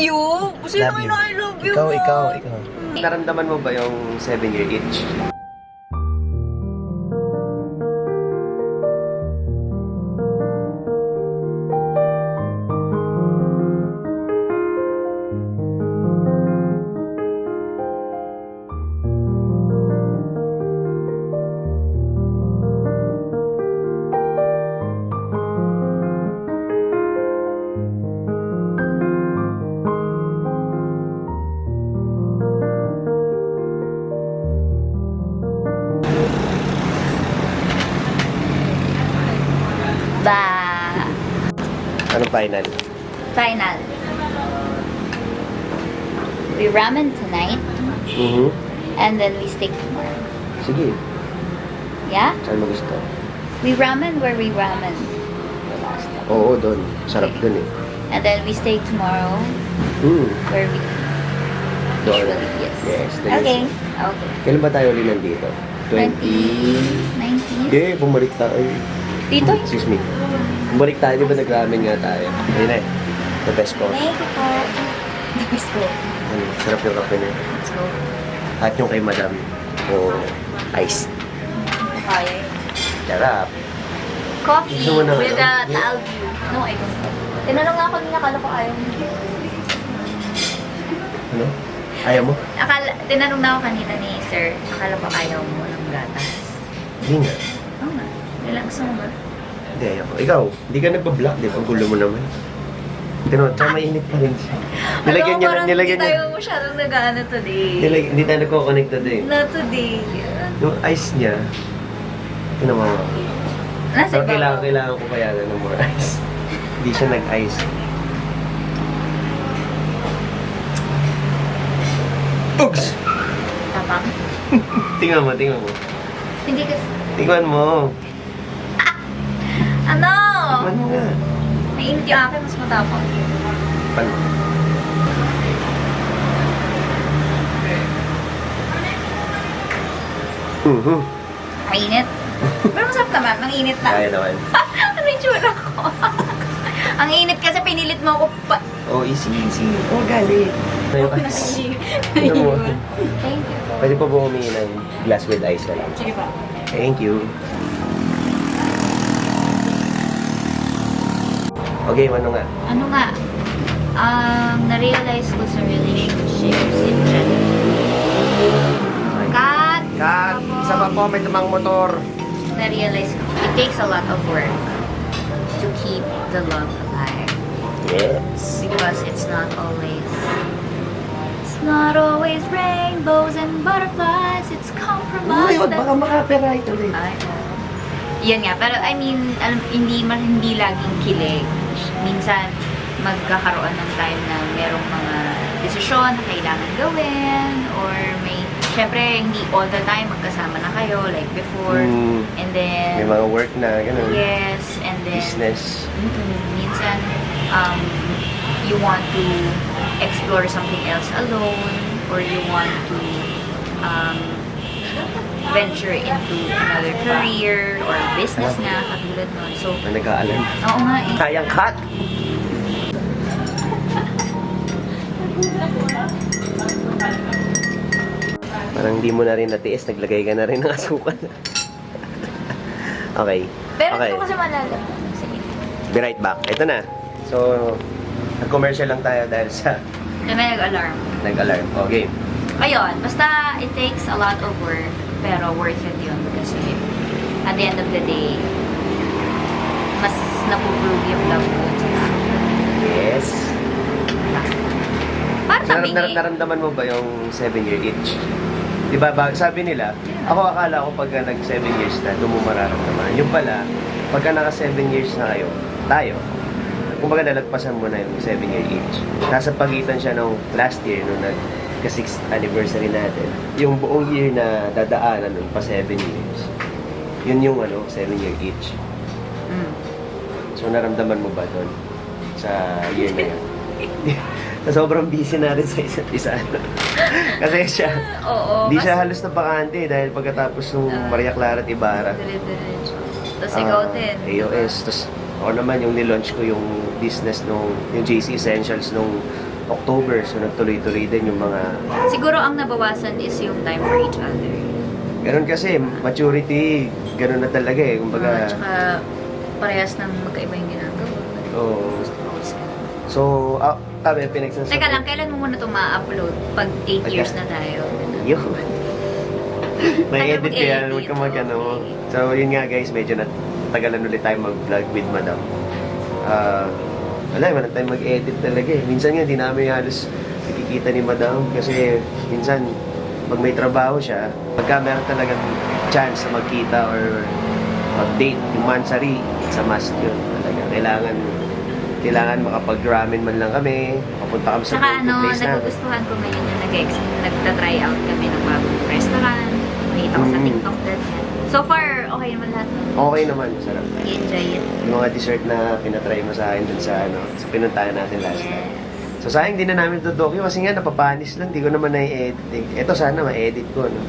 you? Sino Love you. na I love you Ikaw, ikaw, ikaw. Naramdaman mo ba yung 7-year itch? Anong final? Final. We ramen tonight, Mhm. and then we steak tomorrow. Sige, Yeah? saan mo gusto? We ramen where we ramen the last time. Oo, doon. Sarap Okay. doon eh. And then we steak tomorrow Hmm. where we Doon. usually, yes. Yes, Okay. usual. Okay. Kailan ba tayo ulit nandito? 20... 19? Hindi, bumalik tayo. Dito? Excuse me. Bumalik tayo, di ba nag-ramen nga tayo? Ayun eh. The best ko. Thank you po. Let's go. Ano, sarap yung kape niya. Let's go. At yung kay madam. O ice. Kaya. Sarap. Coffee Gusto mo na, with ano? a taal view. No, I don't. Tinanong nga ako nila, akala ko ayaw mo. Ano? Ayaw mo? Akala, tinanong na ako kanina ni sir, akala ko ayaw mo ng gatas. Hindi nga. Oo nga. Gusto mo ba? Hindi, ayaw ko. Ikaw, hindi ka nagpa-block, di ba? Gulo mo naman. Tino, tsaka mainit pa rin siya. Nilagyan niya, parang nilagyan hindi niya. tayo masyadong nag-ano today. Nilag, hindi tayo nagko-connect today. Not today. Yung ice niya, tinawa mo. Nasa So, ibabaw. kailangan, kailangan ko kaya na ng more ice. Hindi siya nag-ice. Ugs! Tapang? Tingnan mo, tingnan mo. Hindi kasi... Tingnan mo. Ano? Mo nga. Mainit yung akin, mas matapang. Pan. Mhm. Mainit. Pero masarap naman, ang init na. Kaya naman. ano yung tsura ko? ang init kasi pinilit mo ako pa... Oh, easy, easy. Oh, galit. Mo. Thank you. Pwede pa ba humingi ng glass with ice na lang? Sige pa. Thank you. Okay, ano nga? Ano nga? Ang na-realize ko sa relationships in general. Kat! Kat, isa pa po, may tumang motor. Na-realize ko, it takes a lot of work to keep the love alive. Yes. Because it's not always It's not always rainbows and butterflies. It's compromise. Uy, wag that- baka maka-copyright ulit. Ay, Yun nga, pero I mean, alam, hindi man hindi laging kilig. Minsan, magkakaroon ng time na merong mga desisyon na kailangan gawin or may, syempre, hindi all the time magkasama na kayo like before. Mm, And then, may mga work na, gano'n. yes, and then, Business. Mm-mm. minsan, um, you want to explore something else alone or you want to um, venture into another career or business na katulad nun. So, Na nag-aalam. oo nga eh. Sayang cut! Parang hindi mo na rin natiis, naglagay ka na rin ng asukal. okay. Pero okay. hindi ko kasi malalam. Sige. Be right back. Ito na. So, nag-commercial lang tayo dahil sa Ito na nag-alarm. nag-alarm. Okay. Ayun, basta it takes a lot of work, pero worth it yun kasi at the end of the day, mas napuprove yung love dun sa tao. Yes. Para Nar- sabi nar- naramdaman mo ba yung 7-year itch? Di ba, sabi nila, ako akala ko pagka nag 7 years na, doon mo mararamdaman. Yung pala, pagka naka 7 years na kayo, tayo, kumbaga nalagpasan mo na yung 7 year itch. Nasa pagitan siya nung last year, nung nag ka 6th anniversary natin. Yung buong year na dadaanan nun, pa 7 years. Yun yung ano, 7 year itch. Mm. So naramdaman mo ba doon sa year na yun? na sobrang busy natin sa isa't isa. Kasi siya, Oo. hindi siya kasi- halos na bakante dahil pagkatapos nung Ah. Maria Clara at Ibarra. Dire-diretso. Tapos ah, ikaw din. AOS. Tapos ako naman yung nilaunch ko yung business nung, yung JC Essentials nung October, so nagtuloy-tuloy din yung mga... Siguro ang nabawasan is yung time for each other. Ganun kasi, maturity, ganun na talaga eh. Uh, Kumbaga, tsaka parehas ng magkaiba yung ginagawa. oo. So, ah, kami, pinagsasabi. Teka lang, kailan mo muna ito ma-upload? Pag 8 Pagka- years na tayo. Yun. May edit ko yan, huwag ka mag ano. So, yun nga guys, medyo natagalan ulit tayo mag-vlog with Madam. Ah, wala, wala tayong mag-edit talaga eh. Minsan nga, di namin halos nakikita ni Madam kasi minsan, pag may trabaho siya, pagka meron talagang chance na magkita or mag-date yung mansari, it's a must yun. Talaga, kailangan kailangan makapag-ramen man lang kami, papunta kami sa go-to ano, place namin. nagugustuhan ko ngayon yung nag- nagta-try out kami ng bagong restaurant. Nakita ko sa Mm. TikTok that So far, okay naman lahat. Okay naman, sarap. I-enjoy it. Yung mga dessert na pinatry mo sa akin dun sa ano, sa pinuntahan natin last time. Yes. So sayang di na namin tutokyo kasi nga napapanis lang, di ko naman na-edit. Ito sana ma-edit ko, no?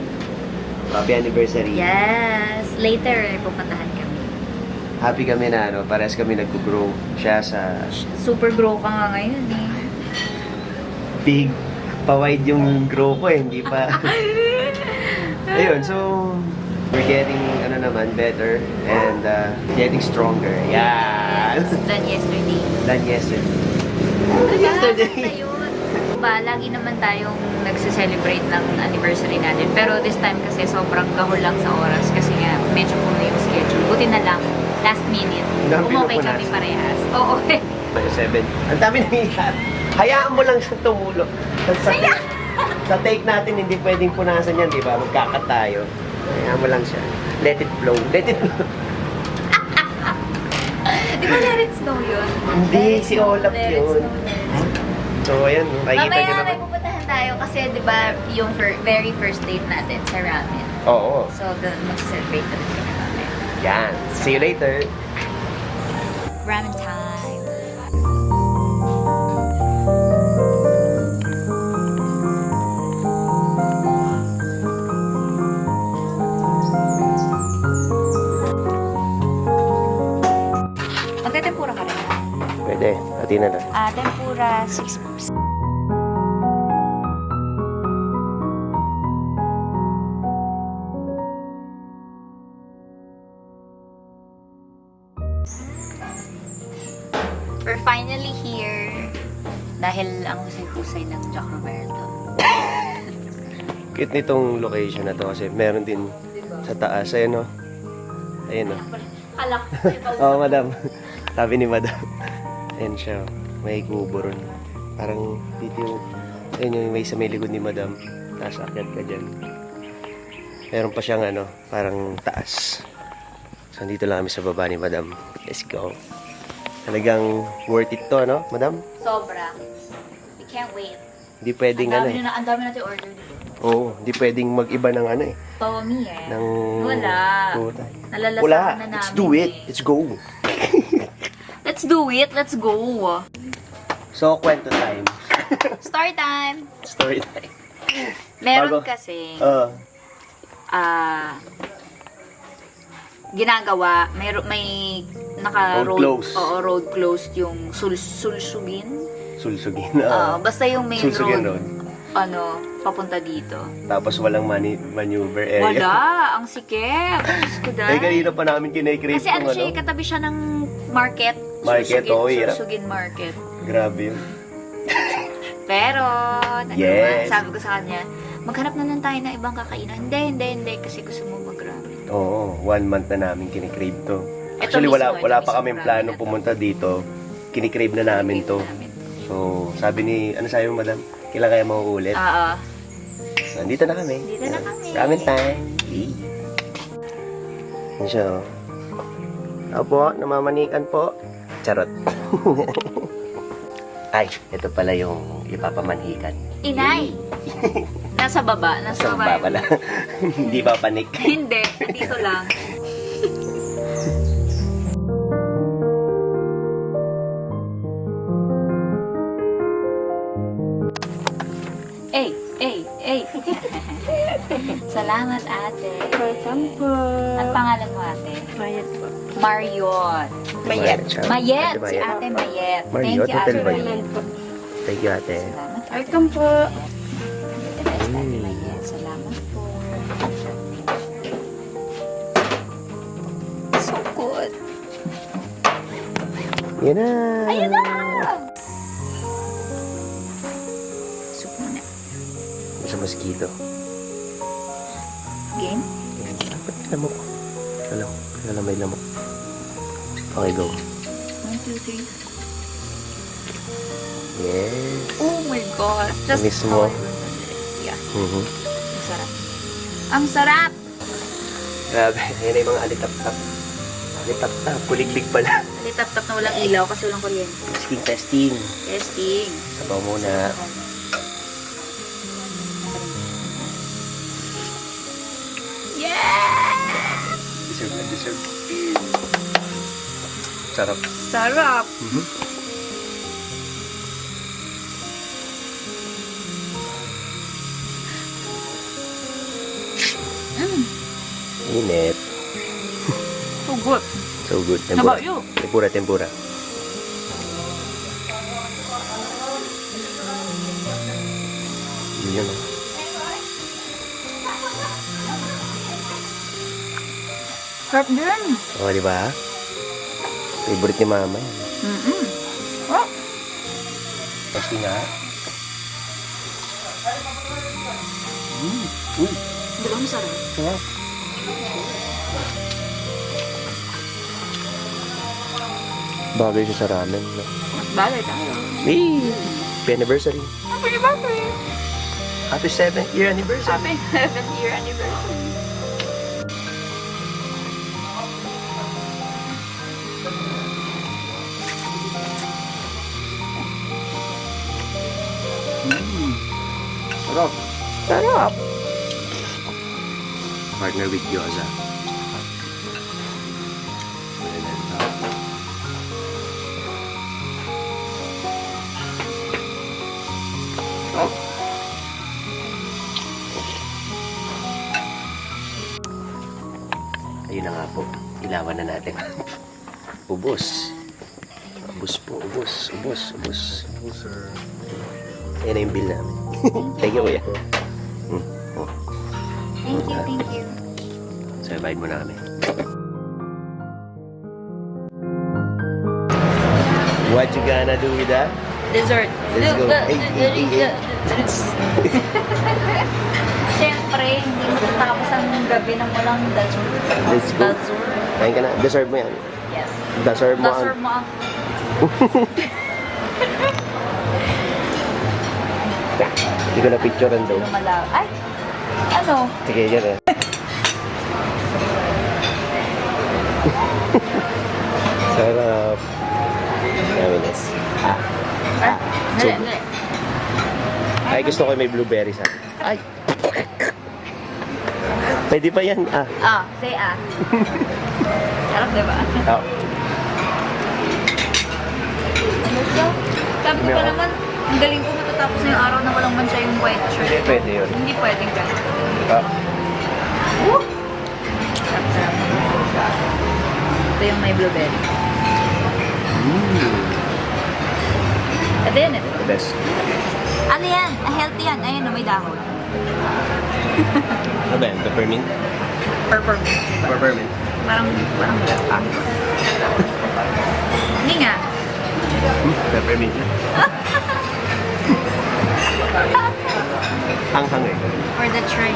Happy anniversary. Yes. Later, pupuntahan kami. Happy kami na ano, parehas kami nag-grow. Siya sa Super grow ka nga ngayon eh. big, pa-wide yung grow ko eh, hindi pa. Ayun, so we're getting ano naman better and uh, getting stronger. Yes. Than yesterday. Than yesterday. Yesterday. yun. Ba, lagi naman tayong nagse-celebrate ng anniversary natin. Pero this time kasi sobrang gahol lang sa oras kasi nga medyo puno yung schedule. Buti na lang, last minute. Dami kami parehas. Oo, okay. Seven. Ang dami na ikat. Hayaan mo lang sa tumulo. Sa, sa, take natin, hindi pwedeng punasan yan, di ba? Magkakat tayo. Hayaan mo lang siya. Let it flow. Let it flow. Di ba let it snow yun? Hindi, Let si Olaf let yun. So, ayan. Makikita Mamaya may pupuntahan tayo kasi di ba yung fir- very first date natin sa ramen. Oo. So, doon mag-celebrate na rin kami. Yan. See you later. Ramen time! Pati na lang. Ah, tempura 6 pops. We're finally here. Dahil ang husay-husay ng Jack Roberto. Cute nitong location na to kasi meron din sa taas. Ayan o. Ayan o. Kalak. Oo, madam. Sabi ni madam. Ayan siya. May kubo ron. Parang dito yung... Ayan yung may sa may likod ni madam. Taas akyat ka dyan. Meron pa siyang ano, parang taas. So, dito lang kami sa baba ni madam. Let's go. Talagang worth it to, no, madam? Sobra. We can't wait. Hindi pwedeng ano eh. na, ang dami natin order dito. Oo, hindi pwedeng mag-iba ng ano eh. Tommy eh. Ng... Wala. Wala. na namin Let's do it. eh. Let's go. Let's do it. Let's go. So, kwento time. Story time. Story time. Meron Bago. kasi Uh, ah ginagawa, may ro- may naka Road road, closed. Oo, road closed yung sul sulsugin. sulsugin. Ah, Uh, basta yung main Sulsugin road, Road. ano, papunta dito. Tapos walang mani- maneuver area. Wala, ang sikip. Diyos ko, Eh, kanina pa namin kinay-crave Kasi ano siya, eh, katabi siya ng market. Market, Sursugin- oo, hirap. Sursugin market. Grabe yun. Pero, nagawa, Yes. sabi ko sa kanya, maghanap na lang tayo ng ibang kakainan. Hindi, hindi, hindi, kasi gusto mo mag-ramen. Oo, one month na namin kinikrave to. Ito Actually, wala, mismo, wala pa kaming na to. pumunta dito. Kinikrave na namin to. So, sabi ni, ano sabi mo, madam? Kailan kaya mauulit? Oo. So, Nandito na kami. Dito na kami. Ramen time. Yee. Siya, oh. Opo, namamanikan po. Charot. Ay, ito pala yung ipapamanhikan. Inay! Nasa baba. Nasa Sa baba. baba pala. Hindi ba panik? Hindi, dito lang. Salamat, ate. Welcome po. Ang pangalan mo, ate? Mayat po. Mariot. Mayet. Mayet. Ate Si ate Mayet. Thank Mariot, you, Hotel ate Mayet. Mayet. Thank you, ate. Salamat. Welcome po. Mm. Salamat po. So good. Yan na! Ayun na! Mosquito. Game? Dapat lamok. Alam, alam may lamok. Okay, go. One, two, three. Yes. Oh my God. Just Miss mo? Yeah. Mhm. Ang sarap. Ang sarap! Grabe, yan ay mga alitap-tap. Alitap-tap, kuliglig pala. Tap-tap na walang ilaw kasi walang kuryente. Testing, testing. Testing. Sabaw muna. Yeah! Deserve na deserve. Sarap. Sarap! Mhm. Mm. Init. So good. So good. How about you? Tempura, tempura. Yun yun. Sarap din. O, di ba? Favorite ni mama yan. Mm-mm. Oh, Kasi nga. Mm. Uy, di ba masarap? sarap. Bagay siya sa ramen. No? Bagay tayo. Hey! Happy anniversary. Happy birthday! Happy 7th year anniversary. Happy 7th year anniversary. Sarap. Sarap. Partner with gyoza. Oh. Ayun na nga po. Ilawan na natin. ubos. Ubos po. Ubos. Ubos. Ubos. Yan na yung bill namin. Thank you, What you gonna do with that? Dessert. Let's go. Hey, hey, hey, hey. Siyempre, hindi matatapos ang gabi ng walang dessert. Let's go. Dessert. Kain ka na. Deserve mo yan. Yes. Deserve mo Dessert ang... mo ang... Hindi ko na picturean daw. Ay! Ano? Sige, yan eh. Ay, gusto ko may blueberry sa Ay. Pwede pa yan. Ah. Ah, say ah. Sarap, diba? Oh. Ano siya? Sabi ko pa naman, ang galing ko matatapos na yung araw na walang mancha yung white shirt. Hindi, pwede yun. Hindi pwedeng ganun. Ah. Woo! Sarap, sarap. Ito yung may blueberry. Mm. Ito yan, ito. The best. Ano yan? Healthy yan. Ayun, oh, may dahon. Ano ba yan? Peppermint? Peppermint. Peppermint. Parang, parang lapa. Hindi nga. Hmm, peppermint na. Hanghang eh. For the tray.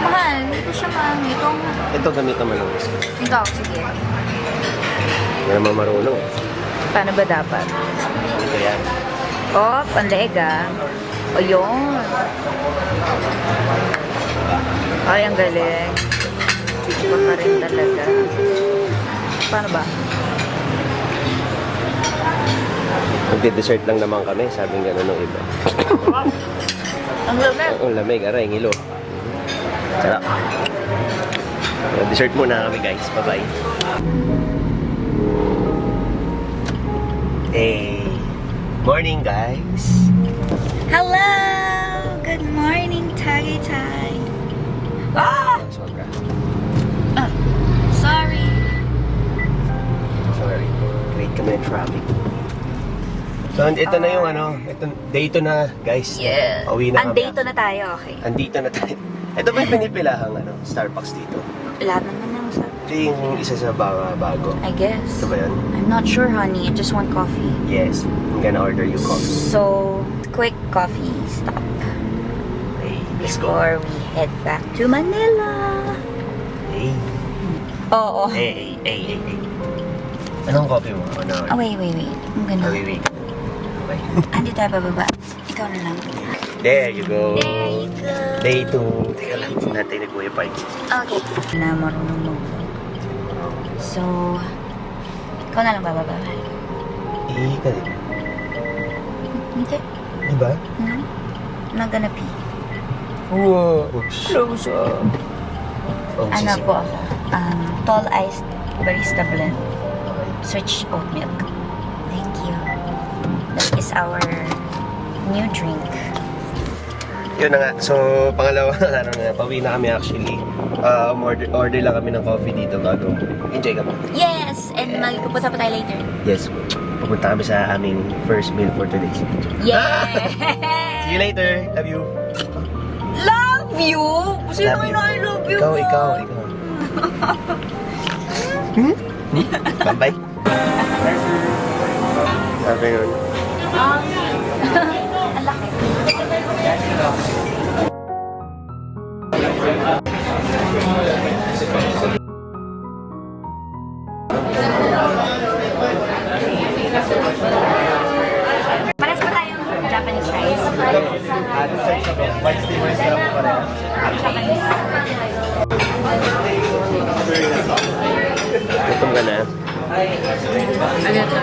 Mahal. Ko siya mahal. Nga. Ito gamit naman ng whisk. Ikaw, sige. Hindi naman marunong. Paano ba dapat? Ito yan. Oh, panleeg ah. O yun. Ay, ang galing. Iba ka rin talaga. Paano ba? Magde-dessert lang naman kami. Sabi nga ng iba. Ang lamig. Ang lamig, aray, ngilo. Sarap. Dessert muna kami guys. Bye-bye. Hey. Morning guys. Hello! Good morning, Tagaytay. Ah! Sobra. ah! Sorry. Sorry. Wait kami ng traffic. So, ito na yung ano, ito, day to na, guys. Yeah. Pauwi na kami. Andito na tayo, okay. Andito na tayo. Ito ba yung pinipilahang ano, Starbucks dito? Lahat naman. Ito yung isa sa mga bago. I guess. Ito ba yun? I'm not sure, honey. I just want coffee. Yes. I'm gonna order you coffee. So, quick coffee stop Hey, let's go. before we head back to Manila. Hey. Oo. Hey, hey, hey, hey. Anong coffee mo? Ano? Oh, wait, wait, wait. I'm gonna... Oh, wait, wait. Okay. Andi tayo bababa. Ikaw na lang. There you go. There you go. Day 2. Teka lang, natin Park. Okay. Na marunong mag-vlog. So, ikaw na lang bababa. Eh, ka din. Hindi. Di ba? Hmm? I'm not gonna pee. Wow. Close up. Oh, Ano sisi. po ako? Um, tall iced barista blend. Switch oat milk. Thank you. That is our new drink. Yun na nga. So, pangalawa na araw na. Pauwi na kami actually. Uh, order, order lang kami ng coffee dito bago. Enjoy ka ba? Yes! And magpupunta pa tayo later. Yes. Pupunta kami sa aming first meal for today. Yeah! See you later. Love you. love you! Sino Love you. I love you Ikaw, ikaw, ikaw. hmm? Hmm? Bye-bye. Sabi. Ang laki. Pares pa tayong Japanese rice. White steamer syrup pa rin. Japanese. Gutom ka na. Ano to?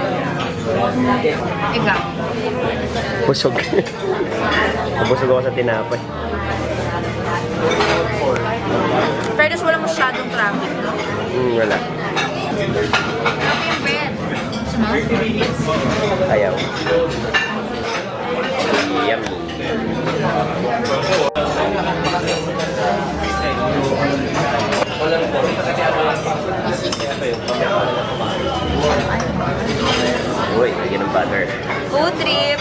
Ikaw. Busog. Busog ako sa tinapay. Pero wala masyadong traffic, no? Hmm, wala. Grabe yung bed. Ayaw. Yummy. Uy, lagyan ng butter. Food trip.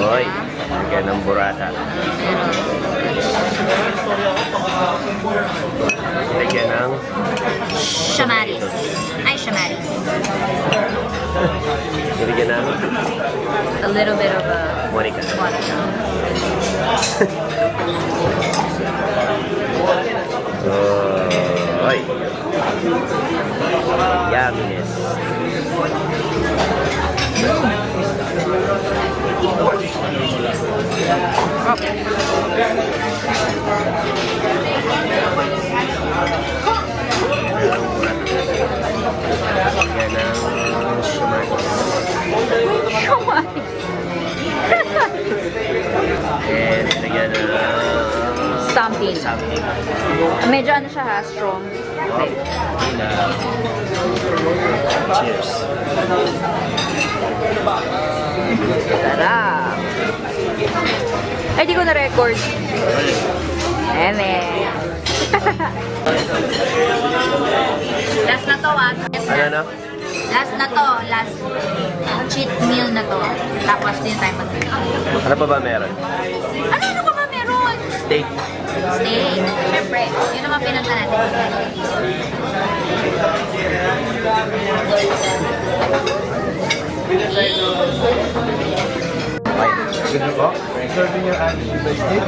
Uy, lagyan ng burrata. Lagyan ng Shamaris. Ay, shamaris. lagyan ng A little bit of a Monica. water. So, uy. Yumminess. And Something. something. Medyo ano siya ha, strong. Okay. Cheers. Sarap. Ay, di ko na-record. Eme. Last na to ah. Ano na? Last na to. Last cheat meal na to. Tapos din tayo mag Ano pa ba meron? Ano, ano pa ba meron? Steak. Steak. Siyempre, yun naman pinunta natin. Ganun po. Serving your action by steak.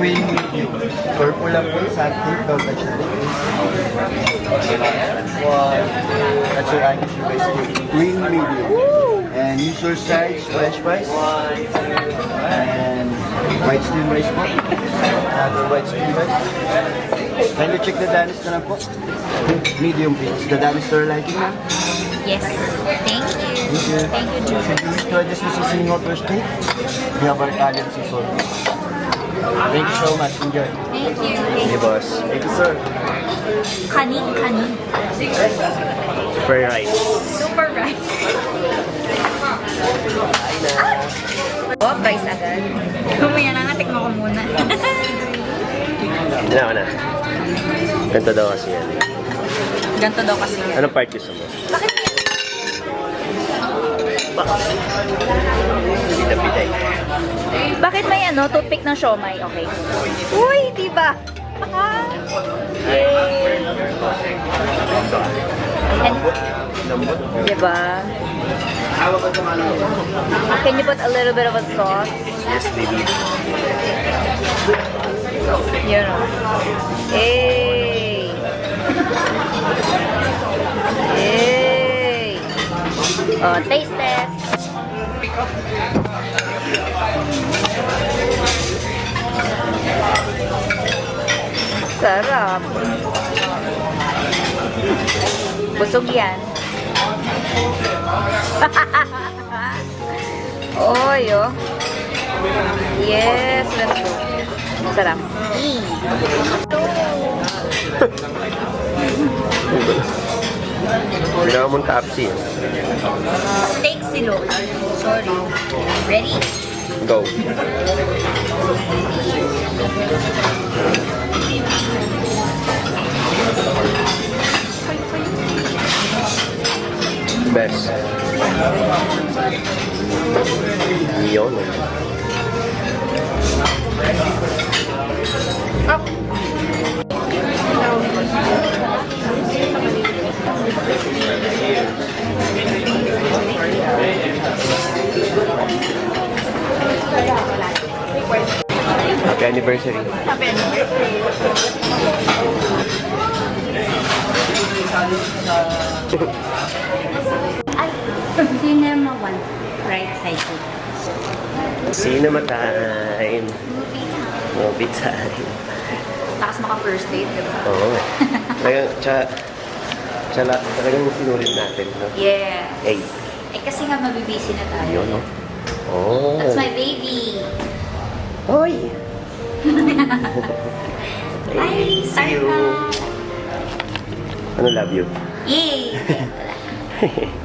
Twin medium. Purple lang po. Something. Don't touch the liquids. One. That's your onion by steak. Twin medium. And usual size, french fries. And white steam rice po. Another white steam rice. Kindly check the danis na lang po. Medium please. The danis store liking na. Yes. Thank you. Thank you. Thank you, Jules. If you wish to adjust the seasoning of your steak, we have our Italian sea salt. Thank you so much. Enjoy. Thank you. Hey, boss. Thank you, sir. Kanin, kanin. Super rice. Super rice. Oh, rice agad. Kumaya na nga, tikmo ko muna. Hindi na, na. Ganito daw kasi yan. Ganto daw kasi. Anong part gusto mo? Bakit? Pa. Bida-biday. Bakit may ano, toothpick ng siomay? Okay. Uy, di ba? Yay! Lambot. di ba? Can you put a little bit of a sauce? Yes, baby. Yun o. Hey! Oh, taste test! Sarap. Busog yan. Oy, oh. Yes, let's go. Sarap. Kailangan mong tapsi. Steak silo. Sorry. Ready? Go. Best. Yun. Happy anniversary. Ay, cinema one. Right side. Cinema time. Movie time. Tapos maka first date, di ba? Oo. Talagang, tsaka, tsaka, talagang sinulit natin, no? Yeah. Hey, Eh kasi nga mabibisi na tayo. yun, no? Oh. That's my baby. Hoy! See start you. na. Ano love you? Yay!